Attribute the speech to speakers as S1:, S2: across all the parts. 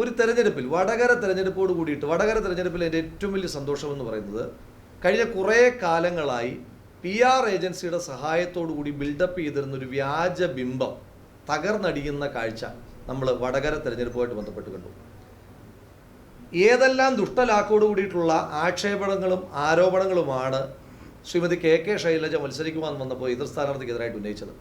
S1: ഒരു തെരഞ്ഞെടുപ്പിൽ വടകര തെരഞ്ഞെടുപ്പോട് കൂടിയിട്ട് വടകര തെരഞ്ഞെടുപ്പിൽ എന്റെ ഏറ്റവും വലിയ സന്തോഷം എന്ന് പറയുന്നത് കഴിഞ്ഞ കുറേ കാലങ്ങളായി പി ആർ ഏജൻസിയുടെ സഹായത്തോടു കൂടി ബിൽഡപ്പ് ചെയ്തിരുന്ന ഒരു വ്യാജ ബിംബം തകർന്നടിയുന്ന കാഴ്ച നമ്മൾ വടകര തെരഞ്ഞെടുപ്പുമായിട്ട് ബന്ധപ്പെട്ട് കണ്ടു. ഏതെല്ലാം ദുഷ്ടലാക്കോട് കൂടിയിട്ടുള്ള ആക്ഷേപണങ്ങളും ആരോപണങ്ങളുമാണ് ശ്രീമതി കെ കെ ശൈലജ മത്സരിക്കുവാൻ വന്നപ്പോൾ എതിർ സ്ഥാനാർത്ഥിക്കെതിരായിട്ട് ഉന്നയിച്ചത്.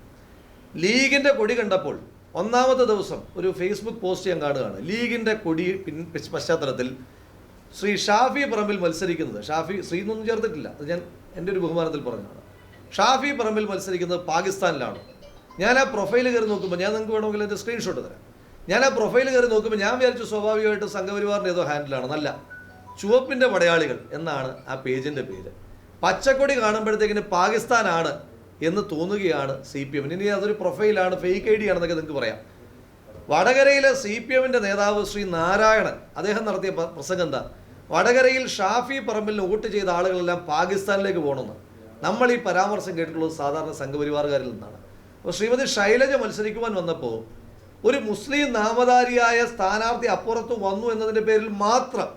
S1: ലീഗിന്റെ കൊടി കണ്ടപ്പോൾ ഒന്നാമത്തെ ദിവസം ഒരു ഫേസ്ബുക്ക് പോസ്റ്റ് ഞാൻ കാണുകയാണ്. ലീഗിന്റെ കൊടി പിൻ പശ്ചാത്തലത്തിൽ ശ്രീ ഷാഫി പറമ്പിൽ മത്സരിക്കുന്നത്. ഷാഫി ശ്രീ എന്നൊന്നും ചേർത്തിട്ടില്ല. അത് ഞാൻ എന്റെ ഒരു ബഹുമാനത്തിൽ പറഞ്ഞതാണ്. ഷാഫി പറമ്പിൽ മത്സരിക്കുന്നത് പാകിസ്ഥാനിലാണ്? ഞാൻ ആ പ്രൊഫൈൽ കയറി നോക്കുമ്പോൾ ഞാൻ നിങ്ങൾക്ക് വേണമെങ്കിൽ എന്റെ സ്ക്രീൻഷോട്ട് തരാം. ഞാൻ ആ പ്രൊഫൈൽ കയറി നോക്കുമ്പോൾ ഞാൻ വിചാരിച്ചു സ്വാഭാവികമായിട്ട് സംഘപരിവാറിന്റെ ഏതോ ഹാൻഡിലാണ് നല്ല ചുവപ്പിന്റെ പടയാളികൾ എന്നാണ് ആ പേജിന്റെ പേര്. പച്ചക്കൊടി കാണുമ്പോഴത്തേക്കിന് പാകിസ്ഥാനാണ് എന്ന് തോന്നുകയാണ് സി പി എമ്മിന്. ഇനി അതൊരു പ്രൊഫൈലാണ് ഫേക്ക് ഐ ഡി ആണെന്നൊക്കെ നിങ്ങൾക്ക് പറയാം. വടകരയിലെ സി പി എമ്മിന്റെ നേതാവ് ശ്രീ നാരായണൻ അദ്ദേഹം നടത്തിയ പ്രസംഗം എന്താ? വടകരയിൽ ഷാഫി പറമ്പിലിന് വോട്ട് ചെയ്ത ആളുകളെല്ലാം പാകിസ്ഥാനിലേക്ക് പോകണമെന്ന്. നമ്മൾ ഈ പരാമർശം കേട്ടിട്ടുള്ളത് സാധാരണ സംഘപരിവാറുകാരിൽ നിന്നാണ്. അപ്പോൾ ശ്രീമതി ശൈലജ മത്സരിക്കുവാൻ വന്നപ്പോൾ ഒരു മുസ്ലിം നാമധാരിയായ സ്ഥാനാർത്ഥി അപ്പുറത്ത് വന്നു എന്നതിന്റെ പേരിൽ മാത്രം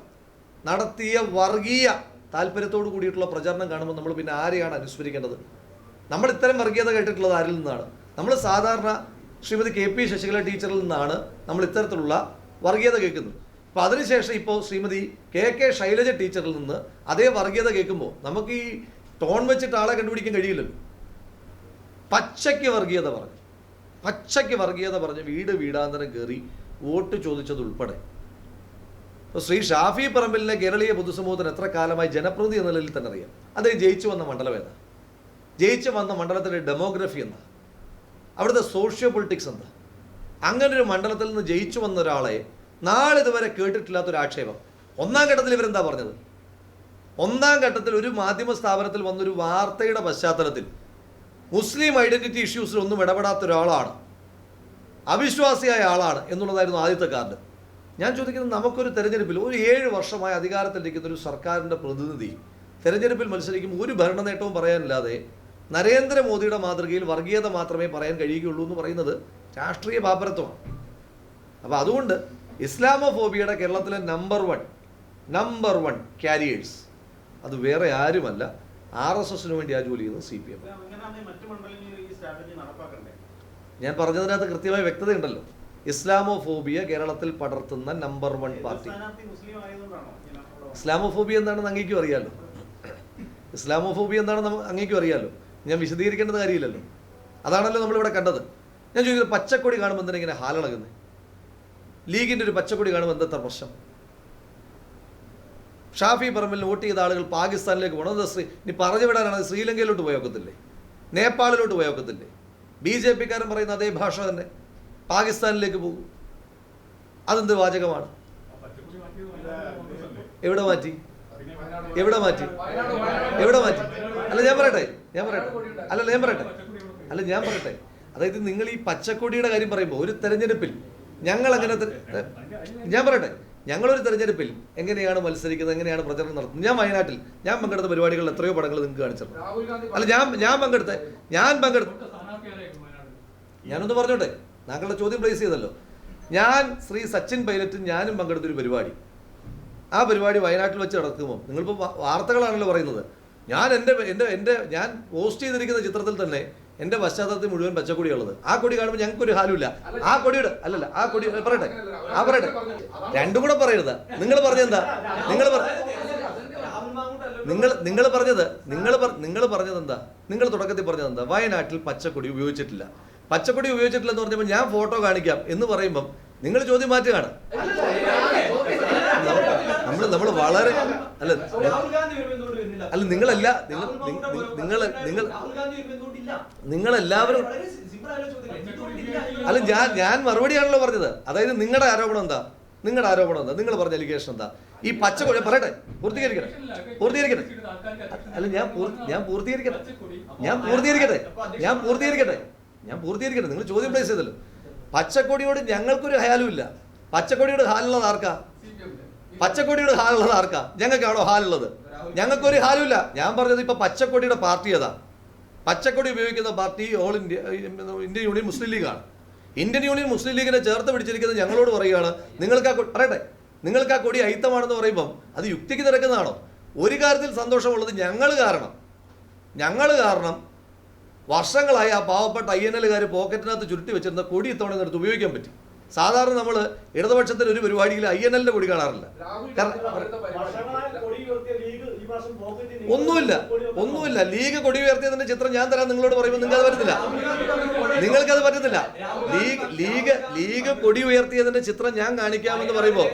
S1: നടത്തിയ വർഗീയ താല്പര്യത്തോട് കൂടിയിട്ടുള്ള പ്രചരണം കാണുമ്പോൾ നമ്മൾ പിന്നെ ആരെയാണ് അനുസ്മരിക്കേണ്ടത്? നമ്മൾ ഇത്തരം വർഗീയത കേട്ടിട്ടുള്ളത് ആരിൽ നിന്നാണ്? നമ്മൾ സാധാരണ ശ്രീമതി കെ പി ശശികല ടീച്ചറിൽ നിന്നാണ് നമ്മൾ ഇത്തരത്തിലുള്ള വർഗീയത കേൾക്കുന്നത്. അപ്പോൾ അതിനുശേഷം ഇപ്പോൾ ശ്രീമതി കെ കെ ശൈലജ ടീച്ചറിൽ നിന്ന് അതേ വർഗീയത കേൾക്കുമ്പോൾ നമുക്ക് ഈ ടോൺ വെച്ചിട്ട് ആളെ കണ്ടുപിടിക്കാൻ കഴിയില്ലല്ലോ. പച്ചയ്ക്ക് വർഗീയത പറഞ്ഞു. പച്ചയ്ക്ക് വർഗീയത പറഞ്ഞ് വീട് വീടാന്തരം കയറി വോട്ട് ചോദിച്ചതുൾപ്പെടെ ഇപ്പോൾ ശ്രീ ഷാഫി പറമ്പിലിനെ കേരളീയ പൊതുസമൂഹത്തിന് എത്ര കാലമായി ജനപ്രതി എന്ന നിലയിൽ തന്നെ അറിയാം. അദ്ദേഹം ജയിച്ചു വന്ന മണ്ഡലം ഏതാ? ജയിച്ചു വന്ന മണ്ഡലത്തിന്റെ ഡെമോഗ്രഫി എന്താ? അവിടുത്തെ സോഷ്യോ പൊളിറ്റിക്സ് എന്താ? അങ്ങനെ ഒരു മണ്ഡലത്തിൽ നിന്ന് ജയിച്ചു വന്ന ഒരാളെ നാളിതുവരെ കേട്ടിട്ടില്ലാത്തൊരു ആക്ഷേപം. ഒന്നാം ഘട്ടത്തിൽ ഇവരെന്താ പറഞ്ഞത്? ഒന്നാം ഘട്ടത്തിൽ ഒരു മാധ്യമ സ്ഥാപനത്തിൽ വന്നൊരു വാർത്തയുടെ പശ്ചാത്തലത്തിൽ മുസ്ലിം ഐഡന്റിറ്റി ഇഷ്യൂസിൽ ഒന്നും ഇടപെടാത്ത ഒരാളാണ്. അവിശ്വാസിയായ ആളാണ് എന്നുള്ളതായിരുന്നു ആദ്യത്തെ കാർഡ്. ഞാൻ ചോദിക്കുന്നത് നമുക്കൊരു തെരഞ്ഞെടുപ്പിൽ ഒരു ഏഴ് വർഷമായി അധികാരത്തിലിരിക്കുന്ന ഒരു സർക്കാരിന്റെ പ്രതിനിധി തെരഞ്ഞെടുപ്പിൽ മത്സരിക്കുമ്പോൾ ഒരു ഭരണ നേട്ടവും പറയാനില്ലാതെ നരേന്ദ്രമോദിയുടെ മാതൃകയിൽ വർഗീയത മാത്രമേ പറയാൻ കഴിയുകയുള്ളൂ എന്ന് പറയുന്നത് രാഷ്ട്രീയ പാപ്പരത്വമാണ്. അപ്പോൾ അതുകൊണ്ട് ഇസ്ലാമോഫോബിയയുടെ കേരളത്തിലെ number one number one carriers അത് വേറെ ആരുമല്ല. ആർ എസ് എസിന് വേണ്ടി ആ ജോലി ചെയ്യുന്നത് സി പി എം ഞാൻ പറഞ്ഞതിനകത്ത് കൃത്യമായ വ്യക്തതയുണ്ടല്ലോ. ഇസ്ലാമോഫോബിയ കേരളത്തിൽ പടർത്തുന്ന നമ്പർ വൺ പാർട്ടി? ഇസ്ലാമോഫോബിയ എന്താണെന്ന് അങ്ങേക്കും അറിയാലോ. ഇസ്ലാമോഫോബിയ എന്താണെന്ന് അങ്ങേക്കും അറിയാലോ. ഞാൻ വിശദീകരിക്കേണ്ടത് കാര്യമില്ലല്ലോ. അതാണല്ലോ നമ്മളിവിടെ കണ്ടത്. ഞാൻ ചോദിക്കുന്നത് പച്ചക്കൊടി കാണുമ്പോൾ എന്തിനാ ഇങ്ങനെ ഹാലിളകുന്നത് ലീഗിന്റെ ഒരു പച്ചക്കൊടി കാണുമ്പോൾ എന്താ പ്രശ്നം? ഷാഫി പറമ്പിൽ വോട്ട് ചെയ്ത ആളുകൾ പാകിസ്ഥാനിലേക്ക് പോകണം ശ്രീ ഇനി പറഞ്ഞു വിടാനാണ്? ശ്രീലങ്കയിലോട്ട് പോയൊക്കത്തില്ലേ നേപ്പാളിലോട്ട് പോയൊക്കത്തില്ലേ ബി ജെ പിക്കാരൻ പറയുന്ന അതേ ഭാഷ തന്നെ. പാകിസ്ഥാനിലേക്ക് പോകും. അതെന്ത് വാചകമാണ്? എവിടെ മാറ്റി? എവിടെ മാറ്റി? എവിടെ മാറ്റി? അല്ല ഞാൻ പറയട്ടെ. ഞാൻ പറയട്ടെ. അല്ലല്ല ഞാൻ പറയട്ടെ. അല്ല ഞാൻ പറയട്ടെ. അതായത് നിങ്ങൾ ഈ പച്ചക്കൊടിയുടെ കാര്യം പറയുമ്പോൾ ഒരു തെരഞ്ഞെടുപ്പിൽ ഞങ്ങൾ അങ്ങനെ ഞാൻ പറയട്ടെ. ഞങ്ങളൊരു തെരഞ്ഞെടുപ്പിൽ എങ്ങനെയാണ് മത്സരിക്കുന്നത് എങ്ങനെയാണ് പ്രചരണം നടത്തുന്നത്? ഞാൻ വയനാട്ടിൽ ഞാൻ പങ്കെടുത്ത പരിപാടികളിൽ എത്രയോ പടങ്ങൾ നിങ്ങൾക്ക് കാണിച്ചിട്ടുണ്ട്. അല്ല ഞാൻ ഞാൻ പങ്കെടുത്ത ഞാൻ പങ്കെടുത്ത ഞാനൊന്ന് പറഞ്ഞോട്ടെ. താങ്കളുടെ ചോദ്യം പ്ലേസ് ചെയ്തല്ലോ. ഞാൻ ശ്രീ സച്ചിൻ പൈലറ്റും ഞാനും പങ്കെടുത്തൊരു പരിപാടി. ആ പരിപാടി വയനാട്ടിൽ വെച്ച് നടക്കുമ്പോൾ നിങ്ങളിപ്പോൾ വാർത്തകളാണല്ലോ പറയുന്നത്. ഞാൻ എന്റെ എന്റെ എന്റെ ഞാൻ പോസ്റ്റ് ചെയ്തിരിക്കുന്ന ചിത്രത്തിൽ തന്നെ എന്റെ പശ്ചാത്തലത്തിൽ മുഴുവൻ പച്ചക്കൊടിയുള്ളത് ആ കൊടി കാണുമ്പോൾ ഞങ്ങൾക്കൊരു ഹാലുമില്ല ആ കൊടിയുടെ അല്ലല്ല ആ കൊടി പറയട്ടെ ആ പറയട്ടെ രണ്ടും കൂടെ പറയരുത് നിങ്ങൾ പറഞ്ഞെന്താ നിങ്ങൾ നിങ്ങൾ നിങ്ങൾ പറഞ്ഞത് നിങ്ങൾ നിങ്ങൾ പറഞ്ഞത് എന്താ നിങ്ങൾ തുടക്കത്തിൽ പറഞ്ഞത് എന്താ വയനാട്ടിൽ പച്ചക്കൊടി ഉപയോഗിച്ചിട്ടില്ല പച്ചക്കൊടി ഉപയോഗിച്ചിട്ടില്ല എന്ന് പറഞ്ഞപ്പോൾ ഞാൻ ഫോട്ടോ കാണിക്കാം എന്ന് പറയുമ്പം നിങ്ങൾ ചോദ്യം മാറ്റുകയാണ് നമ്മൾ നമ്മൾ വളരെ അല്ല അല്ല നിങ്ങളല്ല നിങ്ങൾ നിങ്ങൾ നിങ്ങൾ നിങ്ങൾ
S2: ചോദ്യം.
S1: അല്ല ഞാൻ ഞാൻ മറുപടിയാണല്ലോ പറഞ്ഞത്. അതായത് നിങ്ങളുടെ ആരോപണം എന്താ? നിങ്ങളുടെ ആരോപണം എന്താ? നിങ്ങൾ പറഞ്ഞ അലിഗേഷൻ എന്താ? ഈ പച്ചക്കൊടി പറയട്ടെ പൂർത്തീകരിക്കട്ടെ. പൂർത്തീകരിക്കട്ടെ. അല്ല ഞാൻ ഞാൻ പൂർത്തീകരിക്കട്ടെ. ഞാൻ പൂർത്തീകരിക്കട്ടെ. ഞാൻ പൂർത്തീകരിക്കട്ടെ. ഞാൻ പൂർത്തീകരിക്കട്ടെ. നിങ്ങൾ ചോദ്യം പ്ലേസ് ചെയ്തല്ലോ. പച്ചക്കൊടിയോട് ഞങ്ങൾക്കൊരു ഹയാലും ഇല്ല. പച്ചക്കൊടിയുടെ ഹാലുള്ളത് ആർക്കാ? പച്ചക്കൊടിയുടെ ഹാലുള്ളത് ആർക്കാ? ഞങ്ങൾക്കാണോ ഹാലുള്ളത്? ഞങ്ങൾക്കൊരു ഹാലുമില്ല. ഞാൻ പറഞ്ഞത് ഇപ്പൊ പച്ചക്കൊടിയുടെ പാർട്ടി അതാ. പച്ചക്കൊടി ഉപയോഗിക്കുന്ന party all India Indian union Muslim ലീഗാണ്. Indian union Muslim ലീഗിനെ ചേർത്ത് പിടിച്ചിരിക്കുന്നത് ഞങ്ങളോട് പറയുകയാണ് നിങ്ങൾക്ക് ആ പറയട്ടെ. നിങ്ങൾക്ക് ആ കൊടി അയിത്തമാണെന്ന് പറയുമ്പം അത് യുക്തിക്ക് നിരക്കുന്നതാണോ ഒരു കാര്യത്തിൽ സന്തോഷമുള്ളത് ഞങ്ങൾ കാരണം. ഞങ്ങൾ കാരണം വർഷങ്ങളായി ആ പാവപ്പെട്ട ഐ എൻ എല്ലുകാർ പോക്കറ്റിനകത്ത് ചുരുട്ടി വെച്ചിരുന്ന കൊടി ഇത്തവണ എടുത്ത് ഉപയോഗിക്കാൻ പറ്റി. സാധാരണ നമ്മൾ ഇടതുപക്ഷത്തിന് ഒരു പരിപാടിയിൽ ഐ എൻ എല്ലിന്റെ കൊടി കാണാറില്ല. ഒന്നുമില്ല ഒന്നുമില്ല. ലീഗ് കൊടി ഉയർത്തിയതിന്റെ ചിത്രം ഞാൻ തരാൻ നിങ്ങളോട് പറയുമ്പോൾ നിങ്ങൾക്ക് അത് പറ്റത്തില്ല. നിങ്ങൾക്ക് അത് പറ്റത്തില്ല. ലീഗ് ലീഗ് ലീഗ് കൊടി ഉയർത്തിയതിന്റെ ചിത്രം ഞാൻ കാണിക്കാമെന്ന് പറയുമ്പോൾ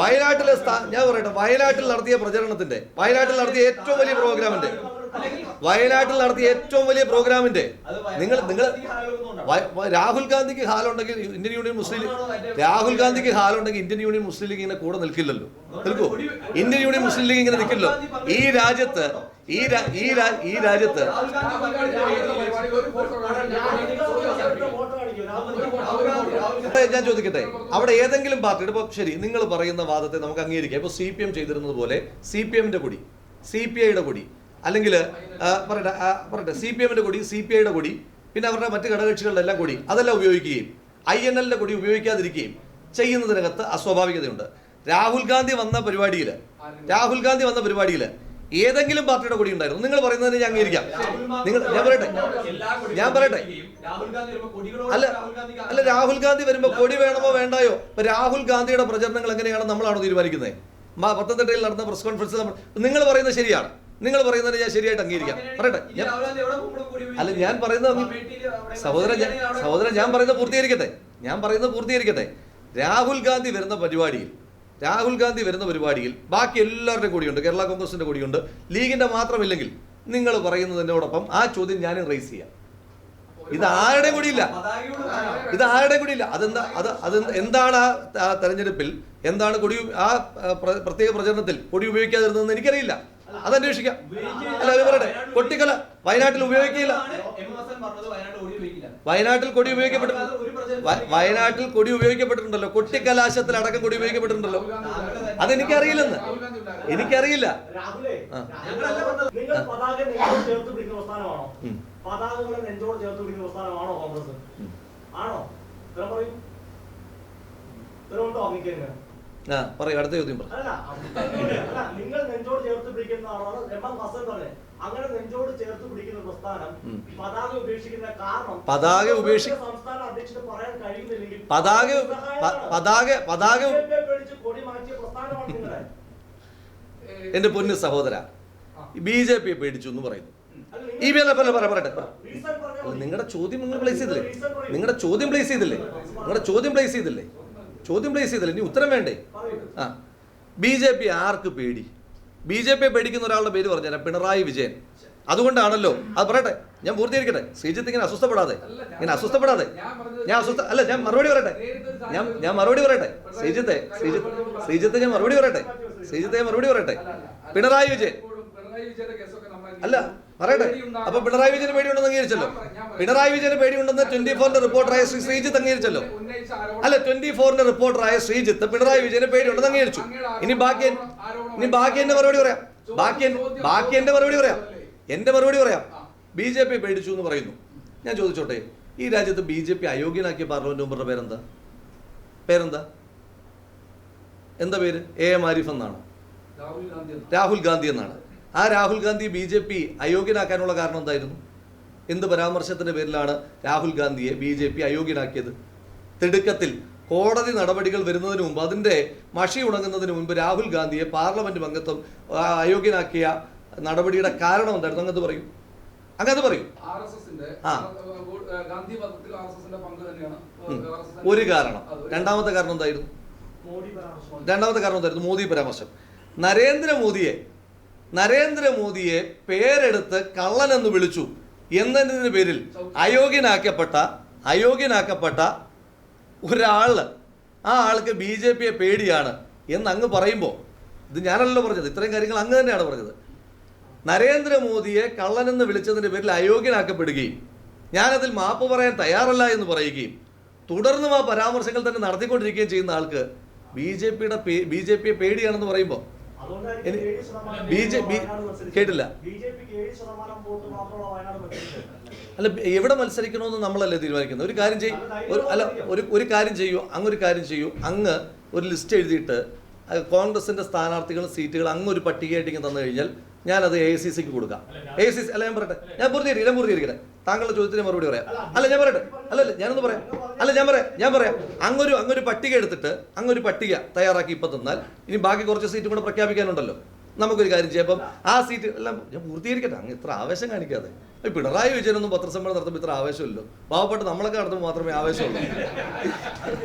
S1: വയനാട്ടിലെ ഞാൻ പറയട്ടെ വയനാട്ടിൽ നടത്തിയ പ്രചരണത്തിന്റെ വയനാട്ടിൽ നടത്തിയ ഏറ്റവും വലിയ പ്രോഗ്രാമിന്റെ വയനാട്ടിൽ നടത്തിയ ഏറ്റവും വലിയ പ്രോഗ്രാമിന്റെ നിങ്ങൾ നിങ്ങൾ രാഹുൽ ഗാന്ധിക്ക് ഹാലുണ്ടെങ്കിൽ Indian Union Muslim League Rahul ഗാന്ധിക്ക് ഹാലുണ്ടെങ്കിൽ ഇന്ത്യൻ യൂണിയൻ മുസ്ലിം ലീഗ് ഇങ്ങനെ കൂടെ നിൽക്കില്ലല്ലോ. നിൽക്കൂ. ഇന്ത്യൻ യൂണിയൻ മുസ്ലിം ലീഗ് ഇങ്ങനെ നിൽക്കില്ലല്ലോ. ഈ രാജ്യത്ത് ഈ ഈ ഈ രാജ്യത്ത്
S3: ഞാൻ
S1: ചോദിക്കട്ടെ? അവിടെ ഏതെങ്കിലും പാർട്ടിയുടെ ഇപ്പൊ ശരി നിങ്ങൾ പറയുന്ന വാദത്തെ നമുക്ക് അംഗീകരിക്കാം. ഇപ്പൊ സി പി എം ചെയ്തിരുന്നത് പോലെ സി പി എമ്മിന്റെ കൂടി സി പി ഐയുടെ കൊടി അല്ലെങ്കിൽ പറയട്ടെ പറയട്ടെ സി പി എമ്മിന്റെ കൊടി സി പി ഐയുടെ കൊടി പിന്നെ അവരുടെ മറ്റ് ഘടകകക്ഷികളുടെ എല്ലാം കൊടി അതെല്ലാം ഉപയോഗിക്കുകയും ഐ എൻ എല്ലിന്റെ കൊടി ഉപയോഗിക്കാതിരിക്കുകയും ചെയ്യുന്നതിനകത്ത് അസ്വാഭാവികതയുണ്ട്. രാഹുൽ ഗാന്ധി വന്ന പരിപാടിയിൽ രാഹുൽ ഗാന്ധി വന്ന പരിപാടിയിൽ ഏതെങ്കിലും പാർട്ടിയുടെ കൂടി ഉണ്ടായിരുന്നു. നിങ്ങൾ പറയുന്നതിന് ഞാൻ അംഗീകരിക്കാം. നിങ്ങൾ ഞാൻ പറയട്ടെ ഞാൻ പറയട്ടെ. അല്ല അല്ല രാഹുൽ ഗാന്ധി വരുമ്പോൾ കൊടി വേണമോ വേണ്ടായോ? രാഹുൽ ഗാന്ധിയുടെ പ്രചരണങ്ങൾ എങ്ങനെയാണ് നമ്മളാണോ തീരുമാനിക്കുന്നത്? പത്തനംതിട്ടയിൽ നടന്ന പ്രസ് കോൺഫറൻസിൽ നിങ്ങൾ പറയുന്നത് ശരിയാണ്. നിങ്ങൾ പറയുന്നത് ഞാൻ ശരിയായിട്ട് അംഗീകരിക്കാം. പറയട്ടെ. അല്ല ഞാൻ പറയുന്നത് സഹോദരൻ സഹോദരൻ ഞാൻ പറയുന്നത് പൂർത്തീകരിക്കട്ടെ. ഞാൻ പറയുന്നത് പൂർത്തീകരിക്കട്ടെ. രാഹുൽ ഗാന്ധി വരുന്ന പരിപാടിയിൽ രാഹുൽ ഗാന്ധി വരുന്ന പരിപാടിയിൽ ബാക്കി എല്ലാവരുടെയും കൂടിയുണ്ട്. കേരള കോൺഗ്രസിന്റെ കൂടിയുണ്ട്. ലീഗിന്റെ മാത്രമില്ലെങ്കിൽ നിങ്ങൾ പറയുന്നതിനോടൊപ്പം ആ ചോദ്യം ഞാനും റേസ് ചെയ്യാം. ഇത് ആരുടെ കൂടിയില്ല. ഇത് ആരുടെ കൂടിയില്ല. അതെന്താ അത് അത് എന്താണ് ആ തെരഞ്ഞെടുപ്പിൽ എന്താണ് കൊടി ആ, പ്രത്യേക പ്രചരണത്തിൽ കൊടി ഉപയോഗിക്കാതിരുന്നതെന്ന് എനിക്കറിയില്ല. അതന്വേഷിക്കാം. അല്ല അത് പറയട്ടെ. കൊട്ടിക്കല വയനാട്ടിൽ ഉപയോഗിക്കില്ല.
S2: വയനാട്ടിൽ കൊടി
S1: ഉപയോഗിക്കപ്പെട്ടു വയനാട്ടിൽ കൊടി ഉപയോഗിക്കപ്പെട്ടിട്ടുണ്ടല്ലോ. കൊട്ടിക്കലാശത്തിൽ അടക്കം കൊടി ഉപയോഗിക്കപ്പെട്ടിട്ടുണ്ടല്ലോ. അതെനിക്കറിയില്ലെന്ന്. എനിക്കറിയില്ല.
S4: ആണോ
S1: ആ പറയൂ അടുത്ത ചോദ്യം പറ
S4: നിങ്ങൾ നെഞ്ചോട് ചേർത്ത് ഹസൻ പറഞ്ഞത് അങ്ങനെ നെഞ്ചോട് ചേർത്ത് പിടിക്കുന്ന പ്രസ്ഥാനം. പതാക ഉപേക്ഷിക്കുന്ന കാരണം
S1: പതാക ഉപേക്ഷി-
S4: സംസ്ഥാന അധ്യക്ഷന് പറയാൻ കഴിയുന്നില്ലെങ്കിൽ
S1: പതാക പതാക പതാക
S4: കൊടി മാറ്റിയ പ്രസ്ഥാനമാണ് നിങ്ങളെ.
S3: ഏഹ്,
S1: എന്റെ പൊന്നു സഹോദര ബി ജെ പി പേടിച്ചു എന്ന് പറയുന്നു. ഈ പി പറ പറ പറയട്ടെ. നിങ്ങളുടെ ചോദ്യം നിങ്ങൾ പ്ലേസ് ചെയ്തില്ലേ? നിങ്ങളുടെ ചോദ്യം പ്ലേസ് ചെയ്തില്ലേ? നിങ്ങളുടെ ചോദ്യം പ്ലേസ് ചെയ്തില്ലേ? ചോദ്യം പ്ലേസ് ചെയ്തില്ല? ഇനി ഉത്തരം വേണ്ടേ. ആ. ബി ജെ പി ആർക്ക് പേടി? ബി ജെ പി പേടിക്കുന്ന ഒരാളുടെ പേര് പറഞ്ഞുതരാം. പിണറായി വിജയൻ. അതുകൊണ്ടാണല്ലോ. അത് പറയട്ടെ. ഞാൻ പൂർത്തീകരിക്കട്ടെ? ശ്രീജിത്ത് ഇങ്ങനെ അസ്വസ്ഥപ്പെടാതെ. ഇങ്ങനെ അസ്വസ്ഥപ്പെടാതെ. ഞാൻ അസ്വസ്ഥ അല്ല ഞാൻ മറുപടി പറയട്ടെ. ഞാൻ ഞാൻ മറുപടി പറയട്ടെ. ശ്രീജിത്തെ ശ്രീജിത്ത് ശ്രീജിത്ത് ഞാൻ മറുപടി പറയട്ടെ. ശ്രീജിത്തെ മറുപടി പറയട്ടെ. പിണറായി വിജയൻ. അല്ല പറയട്ടെ. അപ്പൊ പിണറായി വിജയന് പേടിയുണ്ടെന്ന് അംഗീകരിച്ചല്ലോ. പിണറായി വിജയന് പേടിയുണ്ടെന്ന് ട്വന്റി ഫോറിന്റെ റിപ്പോർട്ടറായ ശ്രീ ശ്രീജിത്ത് അംഗീകരിച്ചല്ലോ. അല്ല ട്വന്റി ഫോറിന്റെ റിപ്പോർട്ടറായ ശ്രീജിത്ത് പിണറായി വിജയന് പേടിയുണ്ടെന്ന് അംഗീകരിച്ചു. ഇനി ബാക്കി ഇനി ബാക്കി എന്റെ മറുപടി പറയാം. ബാക്കി ബാക്കി എന്റെ മറുപടി പറയാം. എന്റെ മറുപടി പറയാം. ബി ജെ പി പേടിച്ചു എന്ന് പറയുന്നു. ഞാൻ ചോദിച്ചോട്ടെ ഈ രാജ്യത്ത് ബി ജെ പി അയോഗ്യനാക്കിയ പാർലമെന്റ് മെമ്പറുടെ പേരെന്താ? പേരെന്താ? എന്താ പേര്? എ എം ആരിഫ് എന്നാണ്?
S3: രാഹുൽ ഗാന്ധി
S1: രാഹുൽ ഗാന്ധി എന്നാണ്. ആ Rahul Gandhi B J P അയോഗ്യനാക്കാനുള്ള കാരണം എന്തായിരുന്നു? എന്ത് പരാമർശത്തിന്റെ പേരിലാണ് രാഹുൽ ഗാന്ധിയെ ബി ജെ പി അയോഗ്യനാക്കിയത്? തിടുക്കത്തിൽ കോടതി നടപടികൾ വരുന്നതിന് മുമ്പ് അതിന്റെ മഷി ഉണങ്ങുന്നതിന് മുമ്പ് രാഹുൽ ഗാന്ധിയെ പാർലമെന്റ് അംഗത്വം അയോഗ്യനാക്കിയ നടപടിയുടെ കാരണം എന്തായിരുന്നു? അങ്ങനത്തെ പറയും. അങ്ങനത്തെ പറയും. ആ. ഒരു കാരണം. രണ്ടാമത്തെ കാരണം എന്തായിരുന്നു? രണ്ടാമത്തെ കാരണം എന്തായിരുന്നു? മോദി പരാമർശം. നരേന്ദ്രമോദിയെ നരേന്ദ്രമോദിയെ പേരെടുത്ത് കള്ളനെന്ന് വിളിച്ചു എന്നതിന് പേരിൽ അയോഗ്യനാക്കപ്പെട്ട അയോഗ്യനാക്കപ്പെട്ട ഒരാൾ ആ ആൾക്ക് ബി ജെ പിയെ പേടിയാണ് എന്ന് അങ്ങ് പറയുമ്പോൾ ഇത് ഞാനല്ലല്ലോ പറഞ്ഞത് ഇത്രയും കാര്യങ്ങൾ അങ്ങ് തന്നെയാണ് പറഞ്ഞത്. നരേന്ദ്രമോദിയെ കള്ളനെന്ന് വിളിച്ചതിന്റെ പേരിൽ അയോഗ്യനാക്കപ്പെടുകയും ഞാനതിൽ മാപ്പ് പറയാൻ തയ്യാറല്ല എന്ന് പറയുകയും തുടർന്നും ആ പരാമർശങ്ങൾ തന്നെ നടത്തിക്കൊണ്ടിരിക്കുകയും ചെയ്യുന്ന ആൾക്ക് ബി ജെ പിയുടെ ബി ജെ പിയെ പേടിയാണെന്ന് പറയുമ്പോൾ ബി ജെ-
S4: പി
S1: കേട്ടില്ല. അല്ല എവിടെ മത്സരിക്കണമെന്ന് നമ്മളല്ലേ തീരുമാനിക്കുന്നത്? ഒരു കാര്യം ചെയ്യും. ഒരു അല്ല ഒരു ഒരു കാര്യം ചെയ്യൂ അങ്ങ് ഒരു കാര്യം ചെയ്യൂ. അങ്ങ് ഒരു ലിസ്റ്റ് എഴുതിയിട്ട് കോൺഗ്രസിന്റെ കോൺഗ്രസിന്റെ സ്ഥാനാർത്ഥികളും സീറ്റുകൾ അങ്ങ് ഒരു പട്ടികയായിട്ട് ഇങ്ങനെ തന്നു കഴിഞ്ഞാൽ ഞാനത് എ സി സിക്ക് കൊടുക്കാം. എ സി സി അല്ല ഞാൻ പറയട്ടെ. ഞാൻ പൂർത്തീകരിക്കട്ടെ ഞാൻ പൂർത്തീകരിക്കട്ടെ താങ്കളുടെ ചോദ്യത്തിന് മറുപടി പറയാം. അല്ല ഞാൻ പറയട്ടെ. അല്ല അല്ല ഞാനൊന്ന് പറയാം. അല്ല ഞാൻ പറയാം ഞാൻ പറയാം. അങ്ങൊരു അങ്ങൊരു പട്ടിക എടുത്തിട്ട് അങ്ങൊരു പട്ടിക തയ്യാറാക്കി ഇപ്പം തന്നാൽ ഇനി ബാക്കി കുറച്ച് സീറ്റും കൂടെ പ്രഖ്യാപിക്കാനുണ്ടല്ലോ. നമുക്കൊരു കാര്യം ചെയ്യാം. അപ്പം ആ സീറ്റ് എല്ലാം ഞാൻ പൂർത്തീകരിക്കട്ടെ? അങ്ങ് ഇത്ര ആവേശം കാണിക്കാതെ. പിണറായി വിജയനൊന്നും പത്രസമ്മേളനം നടത്തുമ്പോൾ ഇത്ര ആവേശമില്ലല്ലോ. പാവപ്പെട്ട് നമ്മളൊക്കെ നടത്തുമ്പോൾ മാത്രമേ ആവേശമുള്ളൂ.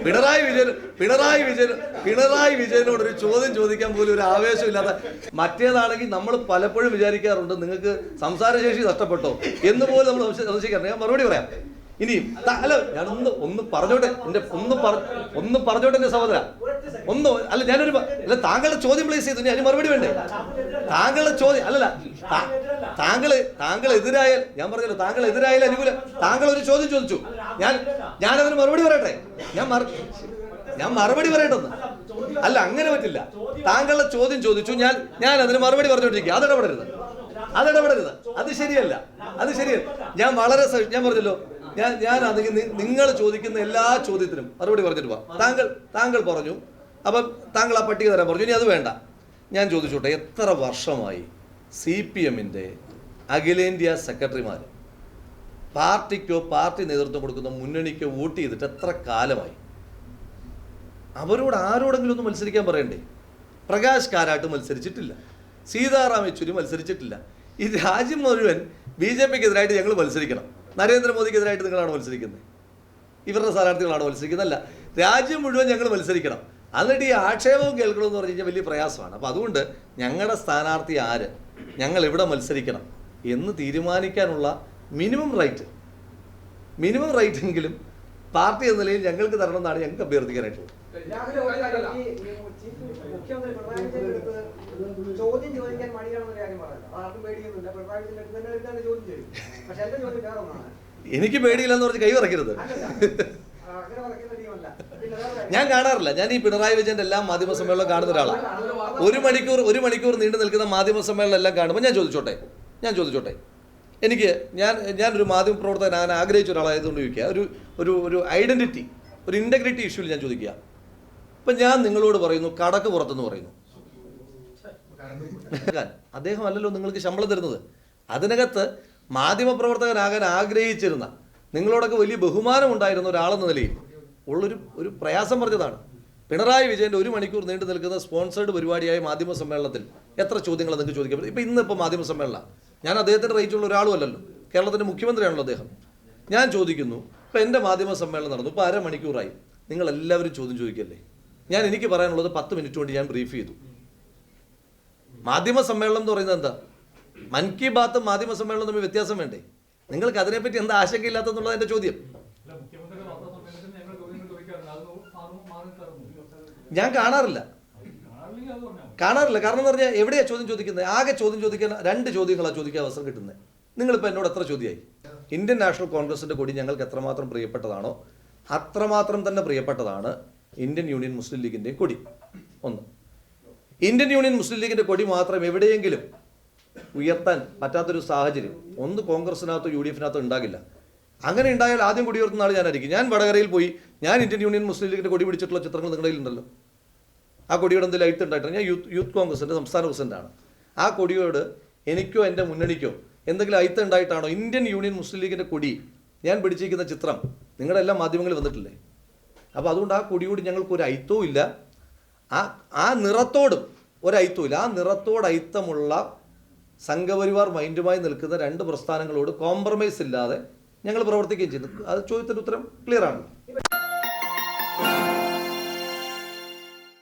S1: പിണറായി വിജയൻ പിണറായി വിജയൻ പിണറായി വിജയനോട് ഒരു ചോദ്യം ചോദിക്കാൻ പോലും ഒരു ആവേശമില്ലാത്ത മറ്റേതാണെങ്കിൽ നമ്മൾ പലപ്പോഴും വിചാരിക്കാറുണ്ട് നിങ്ങൾക്ക് സംസാരശേഷി നഷ്ടപ്പെട്ടോ എന്ന് പോലും നമ്മൾ സംശയിക്കാറുണ്ട് ഞാൻ മറുപടി പറയാം. ഇനി ത- അല്ല ഞാൻ ഒന്ന് ഒന്ന് പറഞ്ഞോട്ടെ എന്റെ ഒന്ന് ഒന്ന് പറഞ്ഞോട്ടെ എന്റെ സഹോദര. ഒന്ന് അല്ല ഞാനൊരു അല്ല താങ്കളുടെ ചോദ്യം പ്ലേസ് ചെയ്തു ഞാൻ മറുപടി വേണ്ടേ? താങ്കളുടെ ചോദ്യം അല്ലല്ല താങ്കൾ താങ്കൾ എതിരായാൽ ഞാൻ പറഞ്ഞല്ലോ താങ്കൾ എതിരായാലും അനുകൂല താങ്കൾ ഒരു ചോദ്യം ചോദിച്ചു. ഞാൻ ഞാൻ അതിന് മറുപടി പറയട്ടെ? ഞാൻ ഞാൻ മറുപടി പറയട്ടെ ഒന്ന്. അല്ല അങ്ങനെ പറ്റില്ല. താങ്കളുടെ ചോദ്യം ചോദിച്ചു ഞാൻ ഞാൻ അതിന് മറുപടി പറഞ്ഞോണ്ടിരിക്കും അതിടപെടരുത്. അതിടപെടരുത്. അത് ശരിയല്ല. അത് ശരിയല്ല. ഞാൻ വളരെ ഞാൻ പറഞ്ഞല്ലോ ഞാൻ ഞാൻ അതെങ്കിൽ നിങ്ങൾ ചോദിക്കുന്ന എല്ലാ ചോദ്യത്തിനും മറുപടി പറഞ്ഞിട്ട് പോവാം താങ്കൾ താങ്കൾ പറഞ്ഞു. അപ്പം താങ്കൾ ആ പട്ടിക തരാൻ പറഞ്ഞു. ഇനി അത് വേണ്ട. ഞാൻ ചോദിച്ചോട്ടെ എത്ര വർഷമായി സി പി എമ്മിന്റെ അഖിലേന്ത്യാ സെക്രട്ടറിമാർ പാർട്ടിക്കോ പാർട്ടി നേതൃത്വം കൊടുക്കുന്ന മുന്നണിക്കോ വോട്ട് ചെയ്തിട്ട് എത്ര കാലമായി? അവരോട് ആരോടെങ്കിലും ഒന്ന് മത്സരിക്കാൻ പറയണ്ടേ? പ്രകാശ് കാരാട്ട് മത്സരിച്ചിട്ടില്ല. സീതാറാം യെച്ചൂരി മത്സരിച്ചിട്ടില്ല. ഈ രാജ്യം മുഴുവൻ ബി ജെ പിക്കെതിരായിട്ട് ഞങ്ങൾ മത്സരിക്കണം. നരേന്ദ്രമോദിക്കെതിരായിട്ട് നിങ്ങളാണ് മത്സരിക്കുന്നത്. ഇവരുടെ സ്ഥാനാർത്ഥികളാണ് മത്സരിക്കുന്നത് അല്ല രാജ്യം മുഴുവൻ ഞങ്ങൾ മത്സരിക്കണം. എന്നിട്ട് ഈ ആക്ഷേപവും കേൾക്കണമെന്ന് പറഞ്ഞു കഴിഞ്ഞാൽ വലിയ പ്രയാസമാണ്. അപ്പോൾ അതുകൊണ്ട് ഞങ്ങളുടെ സ്ഥാനാർത്ഥി ആര്? ഞങ്ങൾ എവിടെ മത്സരിക്കണം എന്ന് തീരുമാനിക്കാനുള്ള മിനിമം റൈറ്റ് മിനിമം റൈറ്റ് എങ്കിലും പാർട്ടി എന്ന നിലയിൽ ഞങ്ങൾക്ക് തരണം എന്നാണ് ഞങ്ങൾക്ക് അഭ്യർത്ഥിക്കാനായിട്ടുള്ളത്.
S5: മുഖ്യമന്ത്രി പിണറായി ചോദ്യം ചോദിക്കാൻ മടിയാണെന്ന കാര്യം പറഞ്ഞു ആർക്കും പേടിയൊന്നുമില്ല. പിണറായി അടുത്ത് തന്നെ എടുത്താണ് ചോദ്യം ചെയ്യും. പക്ഷെ എന്റെ ചോദ്യം വേറെ ഒന്നാണ്.
S1: എനിക്ക് പേടിയില്ലെന്ന് പറഞ്ഞ് കൈ
S5: വറക്കരുത്.
S1: ഞാൻ കാണാറില്ല. ഞാൻ ഈ പിണറായി വിജയന്റെ എല്ലാം മാധ്യമ സമ്മേളനം കാണുന്ന ഒരാളാണ് ഒരു മണിക്കൂർ ഒരു മണിക്കൂർ നീണ്ടു നിൽക്കുന്ന മാധ്യമ സമ്മേളനം എല്ലാം കാണുമ്പോൾ ഞാൻ ചോദിച്ചോട്ടെ? ഞാൻ ചോദിച്ചോട്ടെ? എനിക്ക് ഞാൻ ഞാനൊരു മാധ്യമ പ്രവർത്തകൻ ആഗ്രഹിച്ച ഒരാളായതുകൊണ്ട് ചോദിക്കുക. ഒരു ഒരു ഒരു ഐഡന്റിറ്റി ഒരു ഇന്റഗ്രിറ്റി ഇഷ്യൂവിൽ ഞാൻ ചോദിക്കുക. ഇപ്പം ഞാൻ നിങ്ങളോട് പറയുന്നു കടക്ക് പുറത്തെന്ന് പറയുന്നു. അദ്ദേഹം അല്ലല്ലോ നിങ്ങൾക്ക് ശമ്പളം തരുന്നത്. അതിനകത്ത് മാധ്യമപ്രവർത്തകനാകാൻ ആഗ്രഹിച്ചിരുന്ന നിങ്ങളോടൊക്കെ വലിയ ബഹുമാനം ഉണ്ടായിരുന്ന ഒരാളെന്ന നിലയിൽ ഉള്ളൊരു ഒരു പ്രയാസം പറഞ്ഞതാണ്. പിണറായി വിജയന്റെ ഒരു മണിക്കൂർ നീണ്ടു നിൽക്കുന്ന സ്പോൺസേഡ് പരിപാടിയായ മാധ്യമ സമ്മേളനത്തിൽ എത്ര ചോദ്യങ്ങൾ നിങ്ങൾക്ക് ചോദിക്കാൻ പറ്റും ഇപ്പം ഇന്ന് ഇപ്പോൾ മാധ്യമ സമ്മേളനം. ഞാൻ അദ്ദേഹത്തിന്റെ റേറ്റുള്ള ഒരാളും അല്ലല്ലോ. കേരളത്തിന്റെ മുഖ്യമന്ത്രിയാണല്ലോ അദ്ദേഹം. ഞാൻ ചോദിക്കുന്നു ഇപ്പം എന്റെ മാധ്യമ സമ്മേളനം നടന്നു ഇപ്പോൾ അരമണിക്കൂറായി. നിങ്ങൾ എല്ലാവരും ചോദ്യം ചോദിക്കല്ലേ? ഞാൻ എനിക്ക് പറയാനുള്ളത് പത്ത് മിനിറ്റ് കൊണ്ട് ഞാൻ ബ്രീഫ് ചെയ്തു. മാധ്യമ സമ്മേളനം എന്ന് പറയുന്നത് എന്താ? മൻ കി ബാത്തും മാധ്യമ സമ്മേളനം തമ്മിൽ വ്യത്യാസം വേണ്ടേ? നിങ്ങൾക്ക് അതിനെപ്പറ്റി എന്താ ആശങ്കയില്ലാത്തെന്നുള്ളത് എന്റെ ചോദ്യം. ഞാൻ കാണാറില്ല. കാണാറില്ല. കാരണം എന്ന് പറഞ്ഞാൽ എവിടെയാ ചോദ്യം ചോദിക്കുന്നത്? ആകെ ചോദ്യം ചോദിക്കാൻ രണ്ട് ചോദ്യങ്ങളാണ് ചോദിക്കാൻ അവസരം കിട്ടുന്നത്. നിങ്ങളിപ്പോൾ എന്നോട് എത്ര ചോദ്യമായി? ഇന്ത്യൻ നാഷണൽ കോൺഗ്രസിന്റെ കൊടി ഞങ്ങൾക്ക് എത്രമാത്രം പ്രിയപ്പെട്ടതാണോ? അത്രമാത്രം തന്നെ പ്രിയപ്പെട്ടതാണ്. ഇന്ത്യൻ യൂണിയൻ മുസ്ലിം ലീഗിന്റെയും കൊടി. ഒന്ന്. ഇന്ത്യൻ യൂണിയൻ മുസ്ലിം ലീഗിന്റെ കൊടി മാത്രം എവിടെയെങ്കിലും ഉയർത്താൻ പറ്റാത്തൊരു സാഹചര്യം. ഒന്ന് കോൺഗ്രസിനകത്തോ യു ഡി എഫിനകത്തോ ഉണ്ടാകില്ല. അങ്ങനെ ഉണ്ടായാൽ ആദ്യം കൊടി ഉയർത്തുന്ന ആൾ ഞാനായിരിക്കും. ഞാൻ വടകരയിൽ പോയി ഞാൻ ഇന്ത്യൻ യൂണിയൻ മുസ്ലിം ലീഗിന്റെ കൊടി പിടിച്ചിട്ടുള്ള ചിത്രങ്ങൾ നിങ്ങളുടെ ഉണ്ടല്ലോ ആ കൊടിയോട് എന്തെങ്കിലും അയിത്ത് ഉണ്ടായിട്ടുണ്ട് ഞാൻ യൂത്ത് യൂത്ത് കോൺഗ്രസിന്റെ സംസ്ഥാന പ്രസിഡന്റാണ് ആ കൊടിയോട് എനിക്കോ എന്റെ മുന്നണിക്കോ എന്തെങ്കിലും അയിത്ത് ഉണ്ടായിട്ടാണോ ഇന്ത്യൻ യൂണിയൻ മുസ്ലിം ലീഗിന്റെ കൊടി ഞാൻ പിടിച്ചിരിക്കുന്ന ചിത്രം നിങ്ങളുടെ എല്ലാ മാധ്യമങ്ങളിൽ വന്നിട്ടില്ലേ? അപ്പോൾ അതുകൊണ്ട് ആ കൊടിയോട് ഞങ്ങൾക്ക് ഒരു അയിത്തവും ഇല്ല. ആ ആ നിറത്തോടും ഒരു അയിത്തവും ഇല്ല. ആ നിറത്തോട് അയിത്തമുള്ള സംഘപരിവാർ മൈൻഡുമായി നിൽക്കുന്ന രണ്ട് പ്രസ്ഥാനങ്ങളോട് കോംപ്രമൈസ് ഇല്ലാതെ ഞങ്ങൾ പ്രവർത്തിക്കുകയും ചെയ്യുന്നു അത് ചോദ്യത്തിന്റെ ഉത്തരം ക്ലിയർ ആണ്.